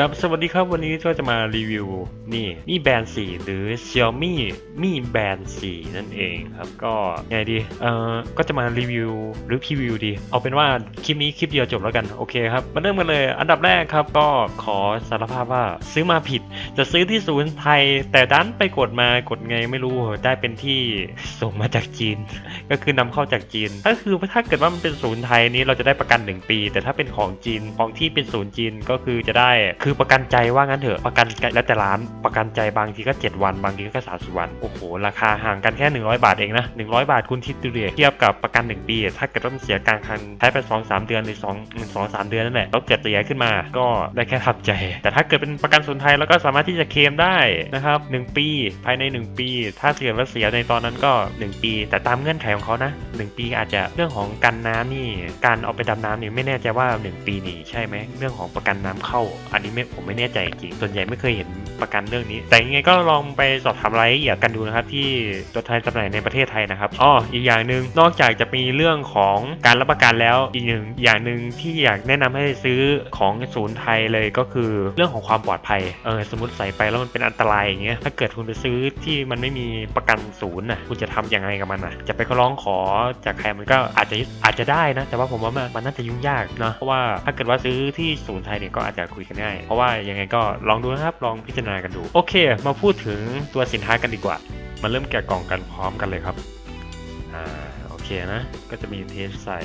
ครับสวัสดีครับวันนี้ก็จะมารีวิวนี่นี่แบรนด์4หรือ Xiaomi Mi Band 4นั่นเองครับก็ไงดีเอ่อก็จะมารีวิวหรือพรีวิวดี เอาเป็นว่าคลิปนี้คลิปเดียวจบแล้วกันโอเคครับมาเริ่มกันเลย อันดับแรกครับก็ขอสารภาพว่าซื้อมาผิด จะซื้อที่ศูนย์ไทย แต่ดันไปกดมากดไงไม่รู้ได้เป็นที่ส่งมาจากจีน ก็คือนำเข้าจากจีนก็คือถ้าเกิดว่ามันเป็นศูนย์ไทยนี้เราจะได้ประกัน 1 ปี แต่ถ้าเป็นของจีนของที่เป็นศูนย์จีนก็คือจะได้คือือประกันใจว่างั้นเถอะประกันแล้วแต่ร้านประกันใจบางทีก็ 7 วัน บางทีก็30วันโอ้โหราคาห่างกันแค่ 100 บาทเองนะ100 บาทคุณคิดดูดิเทียบกับประกัน 1 ปี ถ้าเกิดต้องเสียกลางคันใช้ไป2 3เดือนหรือ2 2 3เดือนนั่นแหละแล้วเกิดเสียขึ้นมาก็ได้แค่ทับใจ แต่ถ้าเกิดเป็นประกันศูนไทยแล้วก็สามารถที่จะเคลมได้นะครับ1ปีภายใน 1 ปี ถ้าเกิดว่าเสียในตอนนั้นก็ 1 ปี แต่ตามเงื่อนไขของเขานะ 1 ปีอาจจะเรื่องของกันน้ำนี่การเอาไปดำน้ำนี่ไม่แน่ใจว่า 1 ปีนี่ใช่ไหมเรื่องของประกันน้ำเข้า อันนี้ไม่ผมไม่แน่ใจจริงส่วนใหญ่ไม่เคยเห็นประกันเรื่องนี้ แต่ยังไงก็ลองไปสอบถามรายละเอียดกันดูนะครับที่ตัวแทนจำหน่ายในประเทศไทยนะครับอ๋ออีกอย่างหนึ่งนอกจากจะมีเรื่องของการรับประกันแล้วอีกหนึ่งอย่างหนึ่งที่อยากแนะนำให้ซื้อของศูนย์ไทยเลยก็คือเรื่องของความปลอดภัยเออสมมติใส่ไปแล้วมันเป็นอันตรายอย่างเงี้ยถ้าเกิดคุณไปซื้อที่มันไม่มีประกันศูนย์น่ะคุณจะทำยังไงกับมันน่ะจะไปขอร้องขอจากใครมันก็อาจจะอาจจะได้นะ แต่ว่าผมว่ามันน่าจะยุ่งยากเนอะเพราะว่าถ้าเกิดว่าซื้อที่ศูนย์ไทยเนี่ยก็อาจจะคุยกันง่ายเพราะว่ายังไงก็ลองดูนะครับลองพิจารณากันดู โอเค มาพูดถึงตัวสินค้ากันดีกว่า มาเริ่มแกะกล่องกันพร้อมกันเลยครับอ่าโอเคนะ ก็จะมีเทสใส่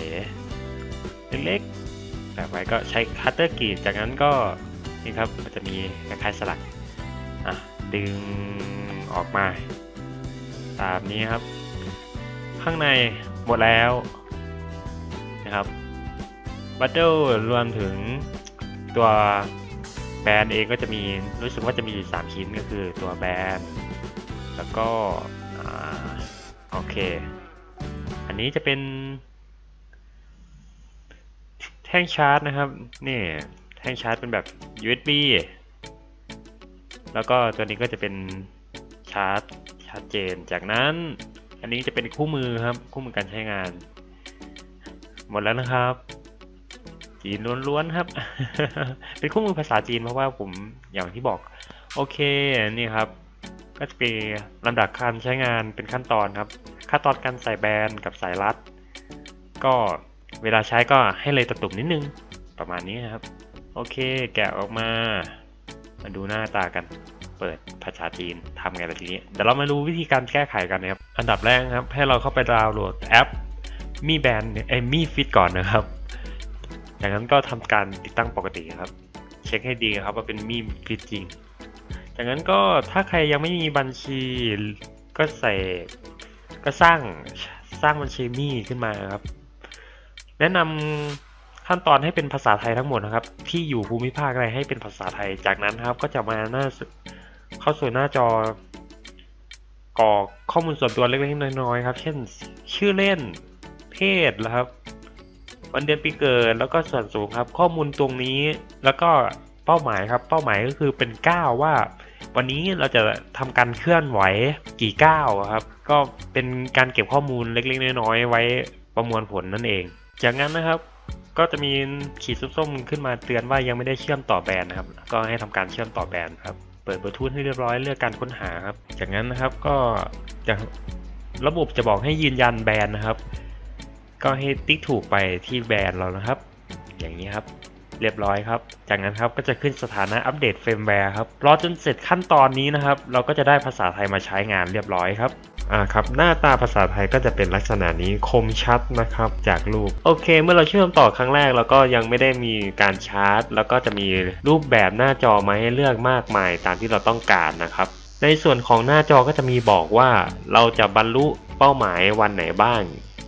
เล็กๆแบบไว้ก็ใช้คัตเตอร์กรีดจากนั้นก็นี่ครับมันจะมีคล้ายๆสลักอะดึงออกมา ตามนี้ครับ ข้างใน หมดแล้วนะครับบัตเติลรวมถึงตัวแบรนด์เองก็จะมีรู้สึกว่าจะมีอยู่3ชิ้นก็คือตัวแบรนด์แล้วก็โอเค อันนี้จะเป็น แท่งชาร์จนะครับ นี่แท่งชาร์จเป็นแบบ USB แล้วก็ตัวนี้ก็จะเป็นชาร์จชัดเจน จากนั้น อันนี้จะเป็นคู่มือครับ คู่มือการใช้งาน หมดแล้วนะครับ จีนล้วนๆครับ เป็นคู่มือภาษาจีนเพราะว่าผมอย่างที่บอก โอเคนี่ครับ ก็จะเป็นลำดับการใช้งานเป็นขั้นตอนครับ ขั้นตอนการใส่แบนกับสายรัด ก็เวลาใช้ก็ให้เลยตะตุ่มนิดนึงประมาณนี้ครับ โอเค แกะออกมา มาดูหน้าตากัน เปิดภาษาจีนทำไงล่ะทีนี้เดี๋ยวเรามาดูวิธีการแก้ไขกันนะครับ อันดับแรกครับ ให้เราเข้าไปดาวน์โหลดแอปมีแบนเอมีฟิตก่อนนะครับจากนั้นก็ทำการติดตั้งปกติครับ เช็คให้ดีครับว่าเป็นมีฟิตจริง จากนั้นก็ถ้าใครยังไม่มีบัญชีก็ใส่ก็สร้างสร้างบัญชีมีขึ้นมาครับ แนะนำขั้นตอนให้เป็นภาษาไทยทั้งหมดนะครับ ที่อยู่ภูมิภาคอะไรให้เป็นภาษาไทยจากนั้นครับ ก็จะมาหน้า เข้าสู่หน้าจอกรอกข้อมูลส่วนตัวเล็กๆน้อยๆครับ เช่นชื่อเล่น เพศนะครับ วันเดือนปีเกิดแล้วก็ส่วนสูงครับ ข้อมูลตรงนี้แล้วก็เป้าหมายครับ เป้าหมายก็คือเป็นก้าวว่า วันนี้เราจะทำการเคลื่อนไหวกี่ก้าวครับ ก็เป็นการเก็บข้อมูลเล็กๆน้อยๆไว้ประมวลผลนั่นเอง จากนั้นนะครับก็จะมีขีดส้มๆขึ้นมาเตือนว่ายังไม่ได้เชื่อมต่อแบรนด์นะครับ ก็ให้ทำการเชื่อมต่อแบรนด์ครับ เปิดบลูทูธให้เรียบร้อยเลือกการค้นหาครับ จากนั้นนะครับก็จะระบบจะบอกให้ยืนยันแบรนด์นะครับ ก็ให้ติ๊กถูกไปที่แบรนด์เรานะครับ อย่างนี้ครับเรียบร้อยครับ จากนั้นครับก็จะขึ้นสถานะอัปเดตเฟรมแวร์ครับ รอจนเสร็จขั้นตอนนี้นะครับ เราก็จะได้ภาษาไทยมาใช้งานเรียบร้อยครับ อ่าครับหน้าตาภาษาไทยก็จะเป็นลักษณะนี้คมชัดนะครับจากรูป โอเค เมื่อเราเชื่อมต่อครั้งแรกเราก็ยังไม่ได้มีการชาร์จ แล้วก็จะมีรูปแบบหน้าจอมาให้เลือกมากมายตามที่เราต้องการนะครับ ในส่วนของหน้าจอก็จะมีบอกว่าเราจะบรรลุเป้าหมายวันไหนบ้าง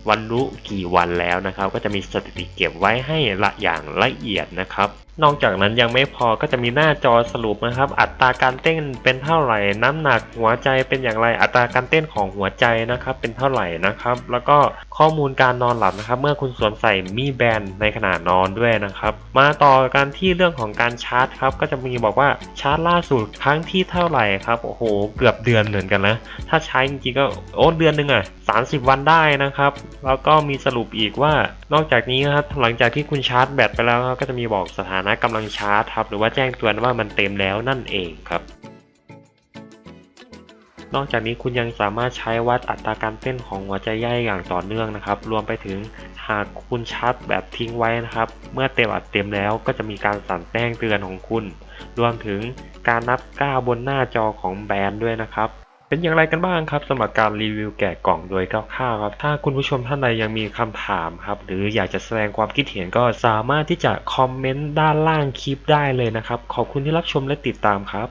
วันรู้กี่วันแล้วนะครับ ก็จะมีสถิติเก็บไว้ให้ละอย่างละเอียดนะครับ นอกจากนั้นยังไม่พอก็จะมีหน้าจอสรุปนะครับ อัตราการเต้นเป็นเท่าไหร่ น้ำหนักหัวใจเป็นอย่างไรอัตราการเต้นของหัวใจนะครับ เป็นเท่าไหร่นะครับ แล้วก็ข้อมูลการนอนหลับนะครับ เมื่อคุณสวมใส่มีแบนในขณะนอนด้วยนะครับ มาต่อกันที่เรื่องของการชาร์จครับ ก็จะมีบอกว่าชาร์จล่าสุดครั้งที่เท่าไหร่ครับโอ้โหเกือบเดือนเหมือนกันนะถ้าใช้จริงๆก็โอ้เดือนหนึ่งอะ 30 วันได้นะครับ แล้วก็มีสรุปอีกว่านอกจากนี้นะครับหลังจากที่คุณชาร์จแบตไปแล้วก็จะมีบอกสถานะนะกำลังชาร์จครับหรือว่าแจ้งเตือนว่ามันเต็มแล้วนั่นเองครับ นอกจากนี้คุณยังสามารถใช้วัดอัตราการเต้นของหัวใจย่ายอย่างต่อเนื่องนะครับ รวมไปถึงหากคุณชาร์จแบบทิ้งไว้นะครับ เมื่อเต็มอัดเต็มแล้วก็จะมีการสั่นแจ้งเตือนของคุณ รวมถึงการนับก้าวบนหน้าจอของแบรนด์ด้วยนะครับ เป็นอย่างไรกันบ้างครับสำหรับการรีวิวแกะกล่องโดยคร่าวๆครับ ถ้าคุณผู้ชมท่านใดยังมีคำถามครับ หรืออยากจะแสดงความคิดเห็นก็สามารถที่จะคอมเมนต์ด้านล่างคลิปได้เลยนะครับ ขอบคุณที่รับชมและติดตามครับ